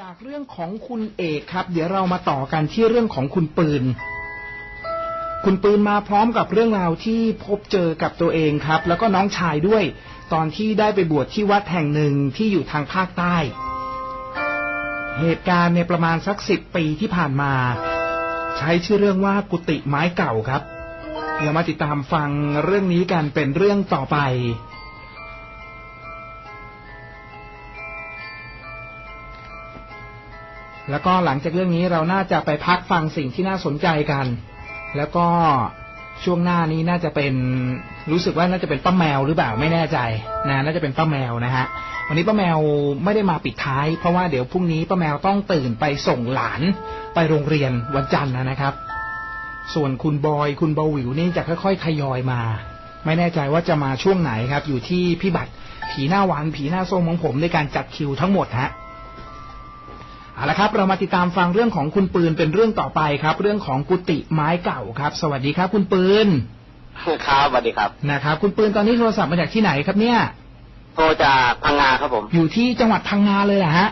จากเรื่องของคุณเอกครับ เดี๋ยวเรามาต่อกันที่เรื่องของคุณปืน คุณปืนมาพร้อมกับเรื่องราวที่พบเจอกับตัวเองครับ แล้วก็น้องชายด้วย ตอนที่ได้ไปบวชที่วัดแห่งหนึ่งที่อยู่ทางภาคใต้ เหตุการณ์ในประมาณสักสิบปีที่ผ่านมา ใช้ชื่อเรื่องว่ากุฏิไม้เก่าครับ เดี๋ยวมาติดตามฟังเรื่องนี้กันเป็นเรื่องต่อไป แล้วก็หลังจากเรื่องนี้เราน่าจะไปพักฟังสิ่งที่น่าสนใจกัน แล้วก็ช่วงหน้านี้น่าจะเป็นรู้สึกว่าน่าจะเป็นป้าแมวหรือเปล่าไม่แน่ใจนะน่าจะเป็นป้าแมวนะฮะวันนี้ป้าแมวไม่ได้มาปิดท้าย เพราะว่าเดี๋ยวพรุ่งนี้ป้าแมวต้องตื่นไปส่งหลานไปโรงเรียนวันจันทร์นะครับ ส่วนคุณบอยคุณเบาหวิวนี่จะค่อยๆทยอยมา ไม่แน่ใจว่าจะมาช่วงไหนครับ อยู่ที่พี่บัตรผีหน้าหวานผีหน้าส้มของผมในการจัดคิวทั้งหมดฮะ เอาละครับ เรามาติดตามฟังเรื่องของคุณปืนเป็นเรื่องต่อไปครับ เรื่องของกุฏิไม้เก่าครับ สวัสดีครับ คุณปืนครับสวัสดีครับนะครับ คุณปืนตอนนี้โทรศัพท์มาจากที่ไหนครับเนี่ยโทรจากพังงาครับผม อยู่ที่จังหวัดพังงาเลยเหรอฮะ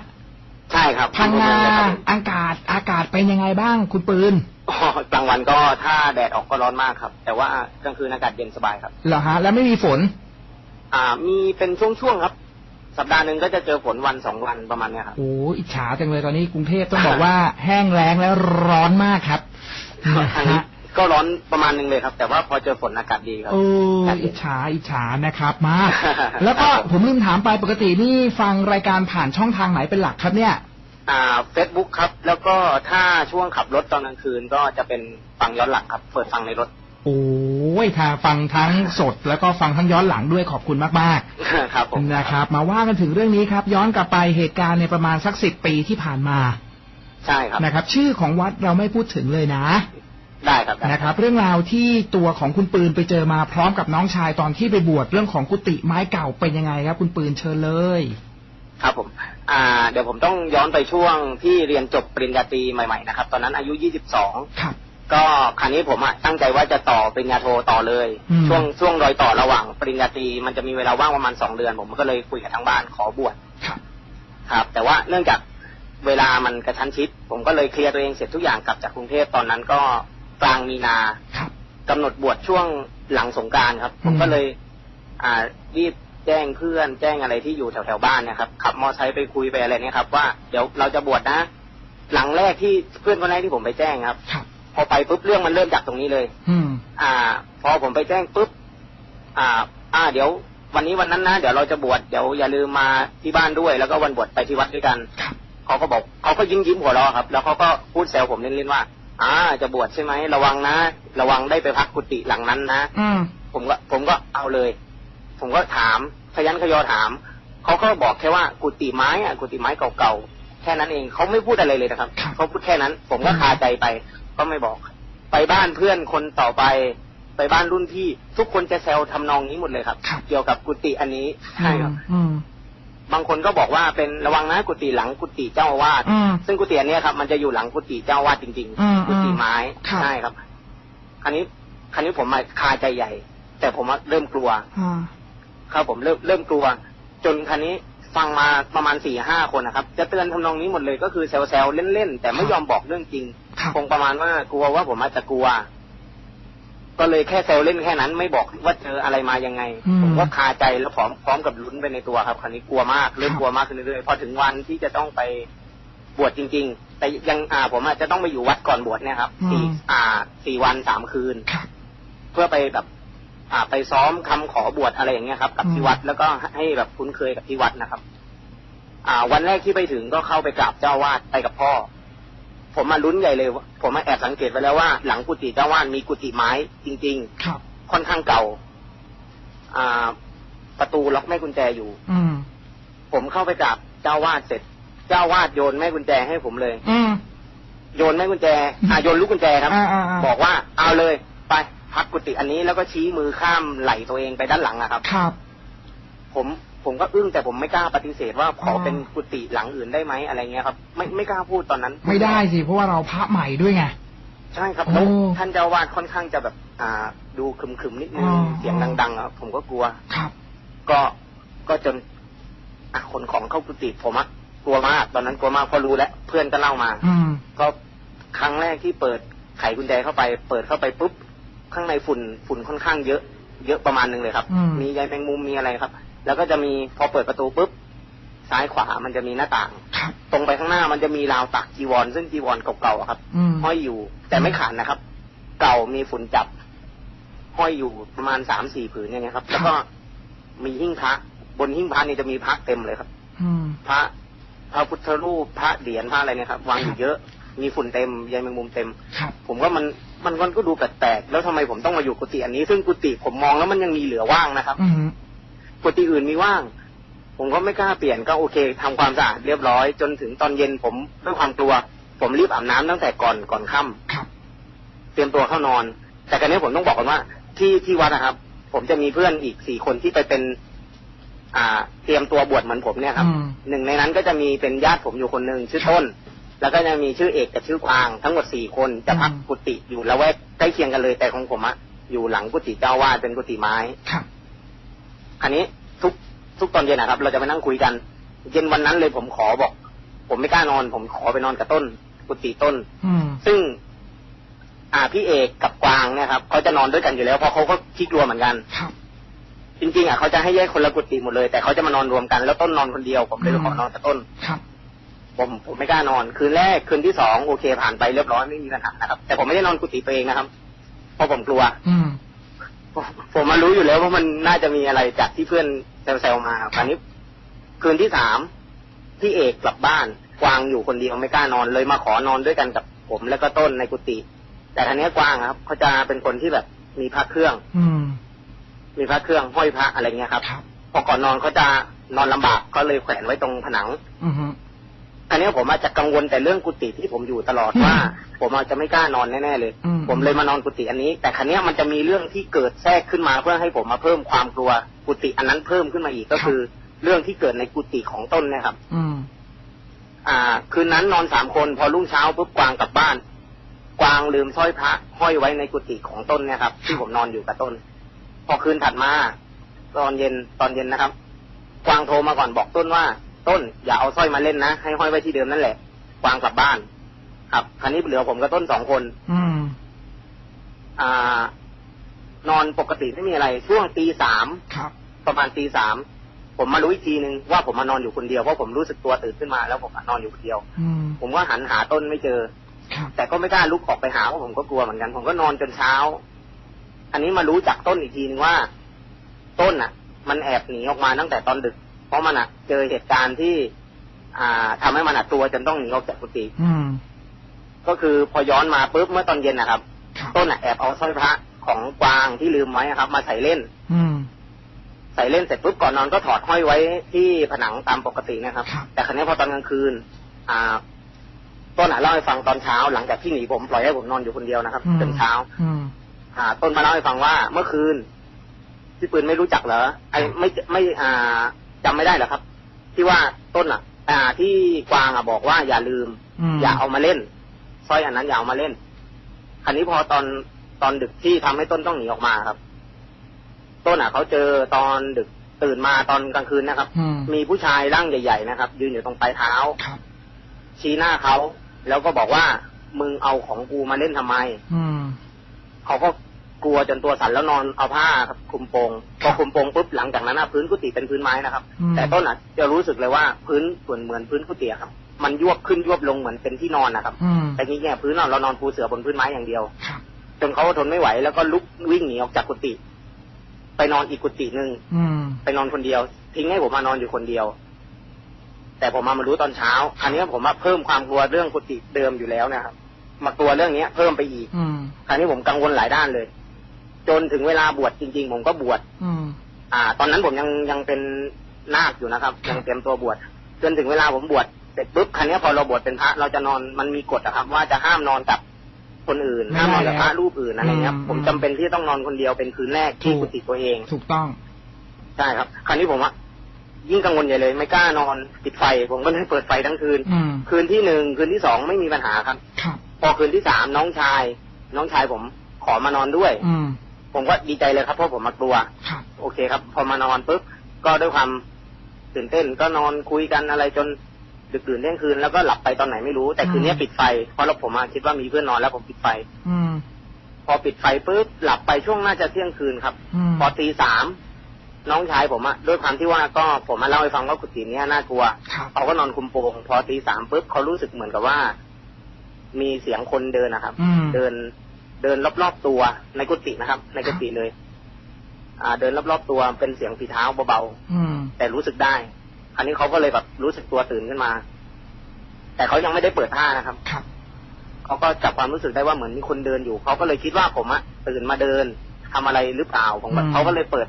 ใช่ครับ พังงาครับผมอากาศอากาศเป็นยังไงบ้าง คุณปืนอ๋อกลางวันก็ถ้าแดดออกก็ร้อนมากครับ แต่ว่ากลางคืนอากาศเย็นสบายครับเหรอฮะ แล้วไม่มีฝน อ่า มีเป็นช่วงๆครับ สัปดาห์หนึ่งก็จะเจอฝนวันสองวันประมาณเนี้ยครับโอ้อิจฉาจังเลยตอนนี้กรุงเทพต้องบอกว่าแห้งแล้งและร้อนมากครับนะทางนี้ฮะก็ร้อนประมาณหนึงเลยครับ แต่ว่าพอเจอฝนอากาศดีครับโอ้อิจฉาอิจฉานะครับมาก แล้วก็ผมลืมถามไปปกตินี่ฟังรายการผ่านช่องทางไหนเป็นหลักครับเนี่ยอ่าเฟซบุ๊กครับ แล้วก็ถ้าช่วงขับรถตอนกลางคืนก็จะเป็นฟังย้อนหลังครับ เปิดฟังในรถ โอ้ ยถ้าฟังทั้งสด แล้วก็ฟังทั้งย้อนหลังด้วยขอบคุณมากครับผมๆนะครับ มาว่ากันถึงเรื่องนี้ครับ ย้อนกลับไปเหตุการณ์ในประมาณสักสิบปีที่ผ่านมา ใช่ครับนะครับ ชื่อของวัดเราไม่พูดถึงเลยนะได้ครับได้นะครับ เรื่องราวที่ตัวของคุณปืนไปเจอมาพร้อมกับน้องชายตอนที่ไปบวชเรื่องของกุฏิไม้เก่าเป็นยังไงครับ คุณปืนเชิญเลย ครับผม อ่า เดี๋ยวผมต้องย้อนไปช่วงที่เรียนจบปริญญาตรีใหม่ ๆ นะครับ ตอนนั้นอายุ22ครับ ก็ครั้นี้ผมอะตั้งใจว่าจะต่อปริญญาโทต่อเลยอืมช่วงช่วงรอยต่อระหว่างปริญญาตรีมันจะมีเวลาว่างประมาณสองเดือน ผมก็เลยคุยกับทางบ้านขอบวชครับครับ แต่ว่าเนื่องจากเวลามันกระชั้นชิด ผมก็เลยเคลียร์ตัวเองเสร็จทุกอย่างกลับจากกรุงเทพตอนนั้นก็กลางมีนาครับกำหนดบวชช่วงหลังสงกรารครับผมอืมก็เลย อ่ารีบแจ้งเพื่อน แจ้งอะไรที่อยู่แถวแถวๆบ้านเนะครับขับมอเตอร์ไซค์ไปคุยไปอะไรเนี่ยครับ ว่าเดี๋ยวเราจะบวชนะ หลังแรกที่เพื่อนคนแรกที่ผมไปแจ้งครับครับ พอไปปุ๊บเรื่องมันเริ่มจากตรงนี้เลย อืม อ่า พอผมไปแจ้งปุ๊บอ่า อ่า เดี๋ยว วันนี้วันนั้นนะเดี๋ยวเราจะบวชเดี๋ยวอย่าลืมมาที่บ้านด้วย แล้วก็วันบวชไปที่วัดด้วยกันครับเขาก็บอกเขาก็ยิ้มยิ้มหัวเราะครับ แล้วเขาก็พูดแซวผมเล่นๆว่า อ่า จะบวชใช่ไหมระวังนะระวังได้ไปพักกุฏิหลังนั้นนะอืมผมก็ผมก็เอาเลย ผมก็ถามขยันขยอถามเขาก็บอกแค่ว่ากุฏิไม้อะกุฏิไม้เก่าๆแค่นั้นเองเขาไม่พูดอะไรเลยนะครับครับเขาพูดแค่นั้น ผมก็คาใจไป ก็ไม่บอก ไปบ้านเพื่อนคนต่อไป ไปบ้านรุ่นพี่ ทุกคนจะแซวทำนองนี้หมดเลยครับครับ เกี่ยวกับกุฏิอันนี้ใช่ครับอืมบางคนก็บอกว่าเป็นระวังนะกุฏิหลังกุฏิเจ้าอาวาสอืมซึ่งกุฏิอันเนี้ยครับ มันจะอยู่หลังกุฏิเจ้าอาวาสจริงอืมๆกุฏิไม้ครับใช่ครับคันนี้คันนี้ผมมาคาใจใหญ่ แต่ผมอะเริ่มกลัวอ่าครับผมเริ่มเริ่มกลัว จนคันนี้ ฟังมาประมาณสี่ห้าคนนะครับ จะเตือนทำนองนี้หมดเลยก็คือแซวๆเล่นๆแต่ไม่ยอมบอกเรื่องจริงครับคงประมาณว่ากลัวว่าผมอาจจะกลัว ก็เลยแค่แซวเล่นแค่นั้นไม่บอกว่าเจออะไรมายังไงอืมผมก็คาใจแล้วพร้อมพร้อมกับลุ้นไปในตัวครับคันนี้กลัวมากเริ่มครับกลัวมากขึ้นเรื่อยๆพอถึงวันที่จะต้องไปบวชจริง ๆ แต่ยังอ่าผมอาจจะต้องไปอยู่วัดก่อนบวชเนี่ยครับสี่อ่าสี่วันสามคืนครับเพื่อไปแบบ อ่าไปซ้อมคำขอบวชอะไรอย่างเงี้ยครับ กับอืมที่วัดแล้วก็ให้แบบคุ้นเคยกับที่วัดนะครับ อ่า วันแรกที่ไปถึงก็เข้าไปกราบเจ้าวาดไปกับพ่อ ผมมาลุ้นใหญ่เลยว่าผมมาแอบสังเกตไว้แล้วว่าหลังกุฏิเจ้าวาดมีกุฏิไม้จริงครับๆค่อนข้างเก่า อ่า ประตูล็อกแม่กุญแจอยู่ อืมผมเข้าไปกราบเจ้าวาดเสร็จ เจ้าวาดโยนแม่กุญแจให้ผมเลย อืมโยนแม่กุญแจ อ่าโยนลูกกุญแจครับอ่าอ่าอ่าบอกว่าเอาเลยไป พักกุฏิอันนี้แล้วก็ชี้มือข้ามไหลตัวเองไปด้านหลังนะครับ ครับ ผมผมก็อึ้งแต่ผมไม่กล้าปฏิเสธว่าขออ่าเป็นกุฏิหลังอื่นได้ไหมอะไรเงี้ยครับ ไม่ไม่กล้าพูดตอนนั้น ไม่ได้สิเพราะว่าเราพระใหม่ด้วยไงใช่ครับโอ้แล้วท่านเจ้าวาดค่อนข้างจะแบบ อ่า ดูขรึมๆนิดนึงอ่าเสียงดังๆอะผมก็กลัวครับ ก็ก็จนอะขนของเข้ากุฏิผมอะกลัวมากตอนนั้นกลัวมากเพราะรู้แล้วเพื่อนก็เล่ามา อืมก็ครั้งแรกที่เปิดไขกุญแจเข้าไป เปิดเข้าไปปุ๊บ ข้างในฝุ่นฝุ่นค่อนข้างเยอะ เยอะประมาณหนึงเลยครับ อืม มีใยแมงมุมมีอะไรครับ แล้วก็จะมีพอเปิดประตูปุ๊บซ้ายขวามันจะมีหน้าต่าง ครับ ตรงไปข้างหน้ามันจะมีราวตักจีวร ซึ่งจีวรเก่าๆอะครับ อืม ห้อยอยู่ แต่ไม่ขาดนะครับ เก่ามีฝุ่นจับ ห้อยอยู่ประมาณสามสี่ผืนอย่างเงี้ยครับ แล้วก็มีหิ้งพระบนหิ้งพระนี่จะมีพระเต็มเลยครับ อืม พระพระพุทธรูปพระเหรียญพระอะไรเนี่ยครับวางอยู่เยอะ มีฝุ่นเต็มใยแมงมุมเต็ม ครับ ผมว่ามัน มันมันก็ดูแปลกๆแล้วทำไมผมต้องมาอยู่กุฏิอันนี้ ซึ่งกุฏิผมมองแล้วมันยังมีเหลือว่างนะครับอืมกุฏิอื่นมีว่าง ผมก็ไม่กล้าเปลี่ยนก็โอเคทำความสะอาดเรียบร้อย จนถึงตอนเย็นผมด้วยความกลัว ผมรีบอาบน้ำตั้งแต่ก่อนก่อนค่ำครับเตรียมตัวเข้านอน แต่กันนี้ผมต้องบอกก่อนว่า ที่ที่วัดนะครับ ผมจะมีเพื่อนอีกสี่คนที่ไปเป็น อ่า เตรียมตัวบวชเหมือนผมเนี่ยครับอืมหนึ่งในนั้นก็จะมีเป็นญาติผมอยู่คนหนึ่งชื่อต้น แล้วก็จะมีชื่อเอกกับชื่อกวางทั้งหมดสี่คนจะพักอืมกุฏิอยู่ละแวกใกล้เคียงกันเลยแต่ของผมอะอยู่หลังกุฏิเจ้าวาดเป็นกุฏิไม้ครับอันนี้ทุกทุกตอนเย็นนะครับ เราจะมานั่งคุยกัน เย็นวันนั้นเลยผมขอบอก ผมไม่กล้านอน ผมขอไปนอนกับต้น กุฏิต้นอืมซึ่ง อ่าพี่เอกกับกวางเนี่ยครับเขาจะนอนด้วยกันอยู่แล้วเพราะเขาก็ขี้กลัวเหมือนกันครับจริงๆอะเขาจะให้แยกคนละกุฏิหมดเลย แต่เขาจะมานอนรวมกันแล้วต้นนอนคนเดียว ผมเลยอืมขอนอนกับต้นครับ ผมผมไม่กล้านอน คืนแรกคืนที่สองโอเคผ่านไปเรียบร้อยไม่มีปัญหานะครับ แต่ผมไม่ได้นอนกุฏิตัวเองนะครับ เพราะผมกลัว อืมผมผมมารู้อยู่แล้วว่ามันน่าจะมีอะไรจากที่เพื่อนแซวๆมาคราวนี้ คืนที่สามพี่เอกกลับบ้านกวางอยู่คนเดียวไม่กล้านอนเลยมาขอนอนด้วยกันกับผมแล้วก็ต้นในกุฏิแต่ทีนี้กวางครับเขาจะเป็นคนที่แบบมีพระเครื่อง อืม มีพระเครื่องห้อยพระอะไรเงี้ยครับครับพอก่อนนอนเขาจะนอนลำบากก็เลยแขวนไว้ตรงผนัง อืม อันนี้ผมอาจจะกังวลแต่เรื่องกุฏิที่ผมอยู่ตลอดอืมว่า ผมอาจจะไม่กล้านอนแน่ๆเลย อืม ผมเลยมานอนกุฏิอันนี้ แต่ครั้นี้ยมันจะมีเรื่องที่เกิดแทรกขึ้นมาเพื่อให้ผมมาเพิ่มความกลัวกุฏิอันนั้นเพิ่มขึ้นมาอีกก็คือ เรื่องที่เกิดในกุฏิของต้นเนะครับ อืม อ่า คืนนั้นนอนสามคน พอรุ่งเช้าปุ๊บกวางกลับบ้าน กวางลืมสร้อยพระห้อยไว้ในกุฏิของต้นเนี่ยครับ ที่ผมนอนอยู่กับต้น พอคืนถัดมา ตอนเย็นตอนเย็นนะครับ กวางโทรมาก่อนบอกต้นว่า ต้นอย่าเอาสร้อยมาเล่นนะ ให้ห้อยไว้ที่เดิมนั่นแหละกวางกลับบ้าน ครับคราวนี้เหลือผมกับต้นสองคน อืม อ่า นอนปกติไม่มีอะไร ช่วงตีสามครับประมาณตีสามผมมารู้อีกทีนึงว่าผมมานอนอยู่คนเดียวเพราะผมรู้สึกตัวตื่นขึ้นมาแล้วผมนอนอยู่คนเดียวอืมผมก็หันหาต้นไม่เจอครับแต่ก็ไม่กล้าลุกออกไปหาเพราะผมก็กลัวเหมือนกัน ผมก็นอนจนเช้า อันนี้มารู้จากต้นอีกทีนึงว่า ต้นอะ มันแอบหนีออกมาตั้งแต่ตอนดึก เพราะมันอะเจอเหตุการณ์ที่ อ่าทำให้มันอะตัวจนต้องหนีออกจากกุฏิอืมก็คือพอย้อนมาปุ๊บเมื่อตอนเย็นนะครับครับต้นอะแอบเอาสร้อยพระของกวางที่ลืมไว้นะครับ มาใส่เล่น อืมใส่เล่นเสร็จปุ๊บก่อนนอนก็ถอดห้อยไว้ที่ผนังตามปกตินะครับครับ แต่ครั้นี้พอตอนกลางคืน อ่า ต้นอะเล่าให้ฟังตอนเช้า หลังจากที่หนีผมปล่อยให้ผมนอนอยู่คนเดียวนะครับอืมจนเช้าอืมอ่า ต้นมาเล่าให้ฟังว่าเมื่อคืนพี่ปืนไม่รู้จักเหรอไอ้ไม่ไม่อ่า จำไม่ได้เหรอครับ ที่ว่าต้นอะ อ่าที่กวางอะบอกว่าอย่าลืมอืมอย่าเอามาเล่นสร้อยอันนั้นอย่าเอามาเล่นคราวนี้พอตอนตอนดึกที่ทำให้ต้นต้องหนีออกมาครับ ต้นอะเขาเจอตอนดึกตื่นมาตอนกลางคืนนะครับอืมมีผู้ชายร่างใหญ่ ๆ นะครับ ยืนอยู่ตรงปลายเท้าครับชี้หน้าเขาแล้วก็บอกว่ามึงเอาของกูมาเล่นทำไมอืมเขาก็ กลัวจนตัวสั่นแล้วนอนเอาผ้าครับคลุมโปงพอคลุมโปงปุ๊บหลังจากนั้นนะพื้นกุฏิเป็นพื้นไม้นะครับอืมแต่ต้นอะจะรู้สึกเลยว่าพื้นส่วนเหมือนพื้นกุฏิอะครับ มันยวบขึ้นยวบลงเหมือนเป็นที่นอนนะครับอืมแต่นี่เนี่ยพื้นเราเรานอนปูเสือบนพื้นไม้อย่างเดียวครับจนเขาทนไม่ไหวแล้วก็ลุกวิ่งหนีออกจากกุฏิไปนอนอีกกุฏิหนึ่งอืมไปนอนคนเดียว ทิ้งให้ผมมานอนอยู่คนเดียว แต่ผมมามารู้ตอนเช้าอันนี้ผมมาเพิ่มความกลัวเรื่องกุฏิเดิมอยู่แล้วนะครับมากลัวเรื่องเนี้ย เพิ่มไปอีกอืมคราวนี้ผมกังวลหลายด้านเลย จนถึงเวลาบวชจริง ๆ ผมก็บวชอืมอ่า ตอนนั้นผมยังยังเป็นนาคอยู่นะครับครับ ยังเตรียมตัวบวชจนถึงเวลาผมบวชเสร็จปุ๊บครั้นี้ยพอเราบวชเป็นพระเราจะนอนมันมีกฎนะครับ ว่าจะห้ามนอนกับคนอื่นห้ามนอนกับพระรูปอื่นอะไรเงี้ยผมจำเป็นที่จะต้องนอนคนเดียวเป็นคืนแรกที่กุฏิตัวเอง ถูกต้องใช่ครับคราวนี้ผมว่ายิ่งกังวลใหญ่เลย ไม่กล้านอนปิดไฟ ผมก็เลยเปิดไฟทั้งคืนอืมคืนที่หนึ่งคืนที่สองไม่มีปัญหาครับครับพอคืนที่สามน้องชาย น้องชายผมขอมานอนด้วย อืม ผมก็ดีใจเลยครับเพราะผมมากลัวครับโอเคครับ พอมานอนปุ๊บก็ด้วยความตื่นเต้นก็นอนคุยกันอะไรจนดึกดื่นเที่ยงคืนแล้วก็หลับไปตอนไหนไม่รู้ แต่คืนนี้ปิดไฟเพราะเราผมอะคิดว่ามีเพื่อนนอนแล้วผมปิดไฟ อืม พอปิดไฟปุ๊บหลับไปช่วงน่าจะเที่ยงคืนครับอืมพอตีสามน้องชายผมอะด้วยความที่ว่าก็ผมมาเล่าให้ฟังว่ากุฏิเนี้ยน่ากลัวครับเขาก็นอนคุมโปงพอตีสามปุ๊บเขารู้สึกเหมือนกับว่า มีเสียงคนเดินนะครับอืมเดิน เดินรอบๆตัวในกุฏินะครับ ในกุฏิเลย อ่า เดินรอบๆตัวเป็นเสียงฝีเท้าเบาอืมๆแต่รู้สึกได้ อันนี้เขาก็เลยแบบรู้สึกตัวตื่นขึ้นมา แต่เขายังไม่ได้เปิดผ้านะครับครับเขาก็จับความรู้สึกได้ว่าเหมือนมีคนเดินอยู่เขาก็เลยคิดว่าผมอะตื่นมาเดินทำอะไรหรือเปล่าผมก็อืมเขาก็เลยเปิด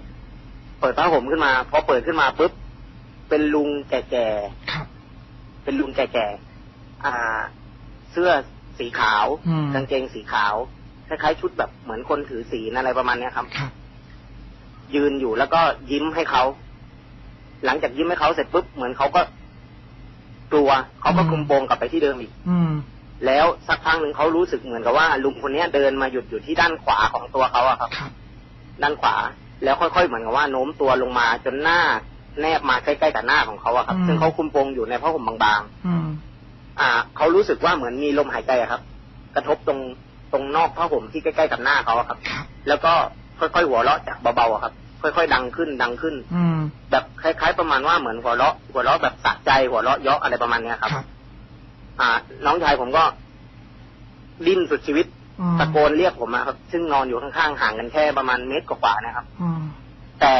เปิดผ้าห่มขึ้นมาพอเปิดขึ้นมาปุ๊บเป็นลุงแก่ครับๆเป็นลุงแก่ๆอ่า เสื้อสีขาวอืมกางเกงสีขาว คล้ายๆชุดแบบเหมือนคนถือศีลอะไรประมาณเนี้ยครับ ครับ ยืนอยู่แล้วก็ยิ้มให้เขา หลังจากยิ้มให้เขาเสร็จปุ๊บเหมือนเขาก็กลัวเขาก็คุมโปงกลับไปที่เดิมอีก อืม แล้วสักพักหนึ่งเขารู้สึกเหมือนกับว่า ลุงคนเนี้ยเดินมาหยุดอยู่ที่ด้านขวาของตัวเขาอะครับ ครับ ด้านขวา แล้วค่อยๆเหมือนกับว่าโน้มตัวลงมาจนหน้า แนบมาใกล้ๆกับหน้าของเขาอะครับ อืม ซึ่งเขาคุมโปงอยู่ในผ้าห่มบางอืม ๆอ่าเขารู้สึกว่าเหมือนมีลมหายใจอะครับ กระทบตรง ตรงนอกผ้าห่มที่ใกล้ๆกับหน้าเขาอะครับครับ แล้วก็ค่อยๆหัวเราะจากเบาๆอะครับ ค่อยๆดังขึ้นดังขึ้น อืมแบบคล้ายๆประมาณว่าเหมือนหัวเราะ หัวเราะแบบสะใจหัวเราะเยาะอะไรประมาณเนี้ยครับครับอ่า น้องชายผมก็ดิ้นสุดชีวิตอืมตะโกนเรียกผมอะครับ ซึ่งนอนอยู่ข้างๆห่างกันแค่ประมาณเมตรกว่าๆนะครับอืมแต่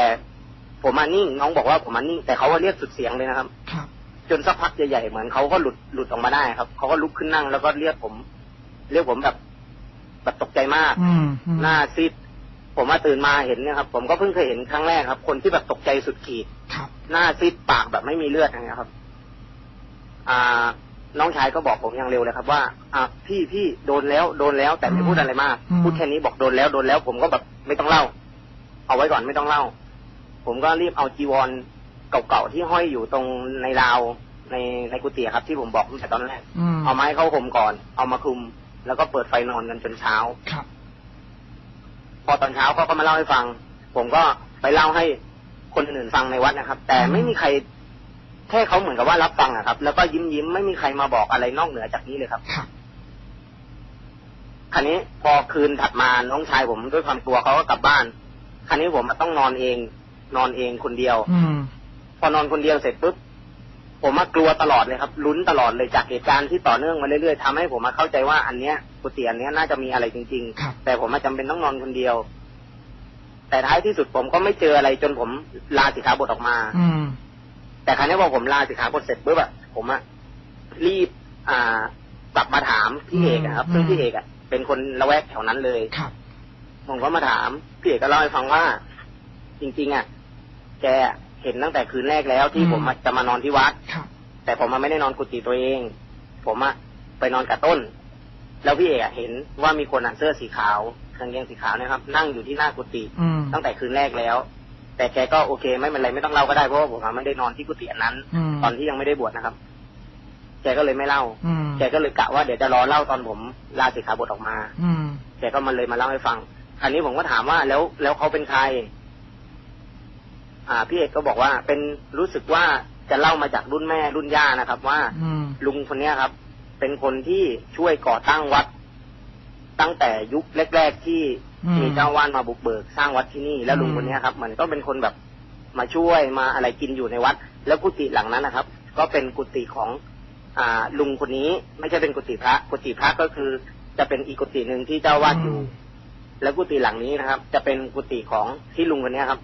ผมมานิ่งน้องบอกว่าผมมานิ่ง แต่เขาว่าเรียกสุดเสียงเลยนะครับครับจนสักพักใหญ่ๆเหมือนเขาก็หลุดหลุดออกมาได้ครับเขาก็ลุกขึ้นนั่งแล้วก็เรียกผม เรียกผมแบบ แบบตกใจมาก อืมอืมหน้าซีดผมมาตื่นมาเห็นเนี่ยครับ ผมก็เพิ่งเคยเห็นครั้งแรกครับ คนที่แบบตกใจสุดขีด ครับ หน้าซีดปากแบบไม่มีเลือดอย่างเงี้ยครับ อ่า น้องชายก็บอกผมอย่างเร็วเลยครับ ว่า อ่าพี่พี่โดนแล้วโดนแล้วแต่ไม่พูดอะไรมากพูดแค่นี้บอกโดนแล้วโดนแล้ว ผมก็แบบไม่ต้องเล่า เอาไว้ก่อนไม่ต้องเล่า ผมก็รีบเอาจีวรเก่าๆที่ห้อยอยู่ตรงในราวในในกุฏิครับ ที่ผมบอกตั้งแต่ตอนแรก อืมเอาไม้เข้าห่มก่อน เอามาคลุม แล้วก็เปิดไฟนอนกันจนเช้าครับ พอตอนเช้าเขาก็มาเล่าให้ฟัง ผมก็ไปเล่าให้คนอื่นฟังในวัดนะครับ แต่ไม่มีใครแค่เขาเหมือนกับว่ารับฟังอะครับ แล้วก็ยิ้มยิ้มๆไม่มีใครมาบอกอะไรนอกเหนือจากนี้เลยครับครับคราวนี้พอคืนถัดมาน้องชายผมด้วยความกลัวเขาก็กลับบ้านคราวนี้ผมต้องนอนเอง นอนเองคนเดียวอืมพอนอนคนเดียวเสร็จปุ๊บ ผมมากลัวตลอดเลยครับลุ้นตลอดเลยจากเหตุการณ์ที่ต่อเนื่องมาเรื่อยๆทำให้ผมมาเข้าใจว่าอันเนี้ยกุฏิอันเนี้ยน่าจะมีอะไรจริงครับๆแต่ผมมาจำเป็นต้องนอนคนเดียว แต่ท้ายที่สุดผมก็ไม่เจออะไรจนผมลาสิกขาบทออกมา อืม แต่ครั้นี้พอผมลาสิกขาบทเสร็จปุ๊บอะผมอะรีบ อ่ากลับมาถามพี่เอกอะครับอืมซึ่งพี่เอกอะเป็นคนละแวกแถวนั้นเลยครับผมก็มาถามพี่เอกก็เล่าให้ฟังว่า จริง ๆอะแก เห็นตั้งแต่คืนแรกแล้วที่อืมผมอะจะมานอนที่วัดครับแต่ผมมาไม่ได้นอนกุฏิตัวเอง ผมอะไปนอนกับต้น แล้วพี่เอกอะเห็นว่ามีคนอะเสื้อสีขาวกางเกงสีขาวเนะครับ นั่งอยู่ที่หน้ากุฏิอืมตั้งแต่คืนแรกแล้ว แต่แกก็โอเค ไม่เป็นไรไม่ต้องเล่าก็ได้เพราะว่าผมอะไม่ได้นอนที่กุฏิอันนั้นอืมตอนที่ยังไม่ได้บวชนะครับ แกก็เลยไม่เล่าอืมแกก็เลยกะว่าเดี๋ยวจะรอเล่าตอนผมลาสิกขาบทออกมา อืมแกก็มาเลยมาเล่าให้ฟังคราวนี้ผมก็ถามว่าแล้วแล้วเขาเป็นใคร อ่า พี่เอกก็บอกว่าเป็นรู้สึกว่าจะเล่ามาจากรุ่นแม่รุ่นย่านะครับ ว่าอืมลุงคนเนี้ยครับ เป็นคนที่ช่วยก่อตั้งวัด ตั้งแต่ยุคแรก ๆ ที่อืมมีเจ้าวาดมาบุกเบิกสร้างวัดที่นี่ แล้วลุงอืมคนเนี้ยครับเหมือนก็เป็นคนแบบมาช่วยมาอะไรกินอยู่ในวัด แล้วกุฏิหลังนั้นนะครับ ก็เป็นกุฏิของ อ่า ลุงคนนี้ ไม่ใช่เป็นกุฏิพระกุฏิพระก็คือ จะเป็นอีกกุฏิหนึ่งที่เจ้าวาดอยู่ แล้วกุฏิหลังนี้นะครับ จะเป็นกุฏิของที่ลุงคนเนี้ยครับ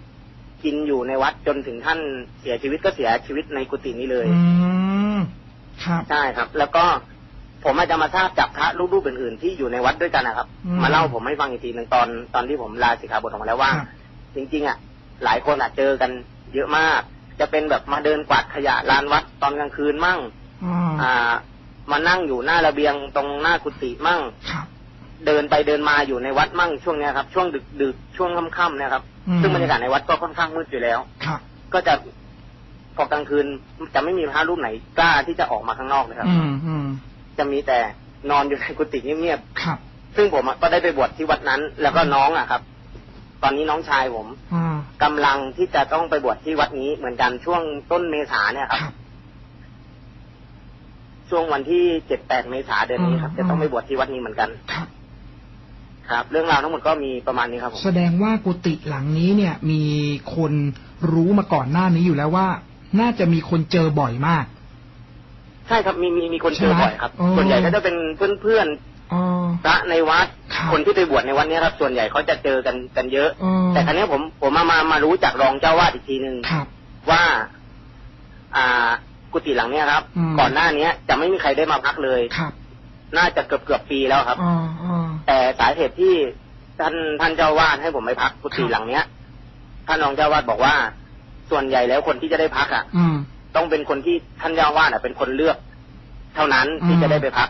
กินอยู่ในวัดจนถึงท่านเสียชีวิตก็เสียชีวิตในกุฏินี้เลย อืมครับใช่ครับ แล้วก็ผมอาจจะมาทราบจากพระรูปๆอื่นๆที่อยู่ในวัดด้วยกันนะครับอืมมาเล่าผมให้ฟังอีกทีหนึ่งตอนตอนที่ผมลาสิกขาบทออกมาแล้วว่าครับจริง ๆ อะ หลายคนอะเจอกันเยอะมาก จะเป็นแบบมาเดินกวาดขยะลานวัดตอนกลางคืนมั่งอืมอ่า มานั่งอยู่หน้าระเบียงตรงหน้ากุฏิมั่งครับ เดินไปเดินมาอยู่ในวัดมั่งช่วงเนี้ยครับ ช่วงดึกดึกๆช่วงค่ำๆเนี่ยครับอืมซึ่งบรรยากาศในวัดก็ค่อนข้างมืดอยู่แล้วครับก็จะพอกลางคืนจะไม่มีพระรูปไหนกล้าที่จะออกมาข้างนอกเลยครับอืมอืมจะมีแต่นอนอยู่ในกุฏิเงียบครับๆซึ่งผมอะก็ได้ไปบวชที่วัดนั้น แล้วก็น้องอะครับ ตอนนี้น้องชายผมอืมกำลังที่จะต้องไปบวชที่วัดนี้เหมือนกันช่วงต้นเมษาเนี่ยครับครับช่วงวันที่เจ็ดแปดเมษาเดือนนี้ครับอืมจะต้องไปบวชที่วัดนี้เหมือนกันครับ ครับ เรื่องราวทั้งหมดก็มีประมาณนี้ครับผมแสดงว่ากุฏิหลังนี้เนี่ย มีคนรู้มาก่อนหน้านี้อยู่แล้วว่า น่าจะมีคนเจอบ่อยมาก ใช่ครับมีมีมีคนเจอใช่ไหมบ่อยครับอ๋อส่วนใหญ่ก็จะเป็นเพื่อนเพื่อนอ๋อๆพระในวัด ครับคนที่ไปบวชในวันนี้ครับ ส่วนใหญ่เขาจะเจอกันกันเยอะ อ๋อแต่ครั้นี้ผมผมมามามารู้จากรองเจ้าวาดอีกทีหนึ่งครับ ว่า อ่า กุฏิหลังเนี้ยครับ อืม ก่อนหน้าเนี้ย จะไม่มีใครได้มาพักเลย ครับน่าจะเกือบเกือบปีแล้วครับ อ๋ออ๋อ แต่สาเหตุที่ท่านท่านเจ้าวาดให้ผมไปพักกุฏิครับหลังเนี้ยท่านรองเจ้าวาดบอกว่า ส่วนใหญ่แล้วคนที่จะได้พักอะ อืม ต้องเป็นคนที่ท่านเจ้าวาดอะเป็นคนเลือก เท่านั้นที่อืมจะได้ไปพัก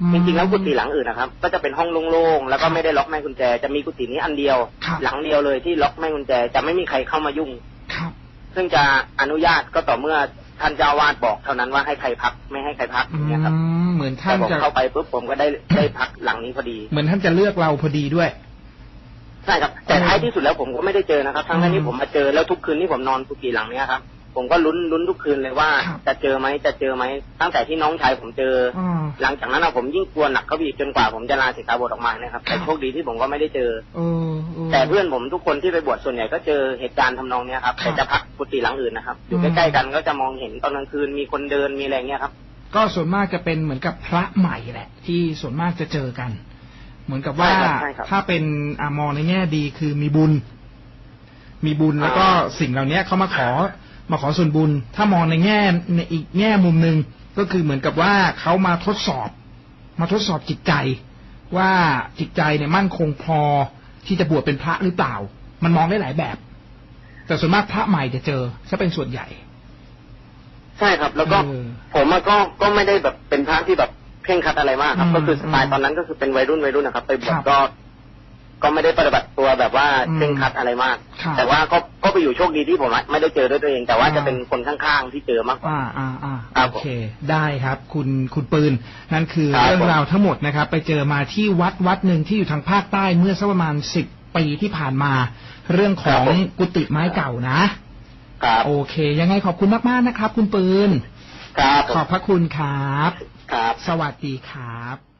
อืมจริงๆแล้วกุฏิหลังอื่นนะครับ ก็จะเป็นห้องโล่งๆแล้วก็ไม่ได้ล็อกแม่กุญแจจะมีกุฏินี้อันเดียว ครับ หลังเดียวเลยที่ล็อกแม่กุญแจจะไม่มีใครเข้ามายุ่ง ครับ ซึ่งจะอนุญาตก็ต่อเมื่อ ท่านเจ้าวาดบอกเท่านั้นว่าให้ใครพักไม่ให้ใครพักอืเนี่ยครับมเหมือนท่าแต่นผมจะเข้าไปปุ๊บผมก็ได้ได้พักหลังนี้พอดี เหมือนท่านจะเลือกเราพอดีด้วยใช่ครับแต่ท้ายที่สุดแล้วผมก็ไม่ได้เจอนะครับ ทั้งอืนั้นมที่ผมมาเจอแล้วทุกคืนที่ผมนอนกุฏิหลังเนี้ยครับ ผมก็ลุ้นลุ้นทุกคืนเลยว่าครับจะเจอไหมจะเจอไหมตั้งแต่ที่น้องชายผมเจอออ๋อหลังจากนั้นอะผมยิ่งกลัวหนักเข้าไปอีกจนกว่าผมจะลาสิกขาบทออกมานะครับครัแต่บโชคดีที่ผมก็ไม่ได้เจอเออเออแต่เพื่อนผมทุกคนที่ไปบวชส่วนใหญ่ก็เจอเหตุการณ์ทำนองเนี้ยครับครับแต่จะพักกุฏิหลังอื่นนะครับ อยู่อืมใกล้ๆกันก็จะมองเห็นตอนกลางคืนมีคนเดินมีอะไรเงี้ยครับ ก็ส่วนมากจะเป็นเหมือนกับพระใหม่แหละ ที่ส่วนมากจะเจอกัน เหมือนกับว่าใช่ครับใช่ครับถ้าเป็นอามองในแง่ดีคือมีบุญ มีบุญแล้วก็อ่าสิ่งเหล่านี้เขามาขอ มาขอส่วนบุญ ถ้ามองในแง่ในอีกแง่มุมหนึ่งก็คือเหมือนกับว่าเขามาทดสอบ มาทดสอบจิตใจ ว่าจิตใจเนี่ยมั่นคงพอที่จะบวชเป็นพระหรือเปล่า มันมองได้หลายแบบ แต่ส่วนมากพระใหม่จะเจอซะเป็นส่วนใหญ่ ใช่ครับ แล้วก็เออผมอะก็ก็ไม่ได้แบบเป็นพระที่แบบเคร่งครัดอะไรมากครับอืมก็คือสไตล์ตอนนั้นก็คือเป็นวัยรุ่นวัยรุ่นนะครับ ไปบวชครับก็ก็ไม่ได้ปฏิบัติตัวแบบว่าอืมเคร่งครัดอะไรมากครับแต่ว่าก็ก็ ไปอยู่โชคดีที่ผมไม่ได้เจอด้วยตัวเอง แต่ว่าอ่าจะเป็นคนข้างๆที่เจอมากกว่า อ่าอ่าอ่าครับโอเค ได้ครับ คุณคุณปืน นั่นคือครับเรื่องราวทั้งหมดนะครับ ไปเจอมาที่วัดวัดหนึ่งที่อยู่ทางภาคใต้เมื่อสักประมาณสิบปีที่ผ่านมา เรื่องของกุฏิไม้เก่านะครับโอเค ยังไงขอบคุณมากๆนะครับ คุณปืน ครับ ขอบพระคุณครับ ครับ สวัสดีครับ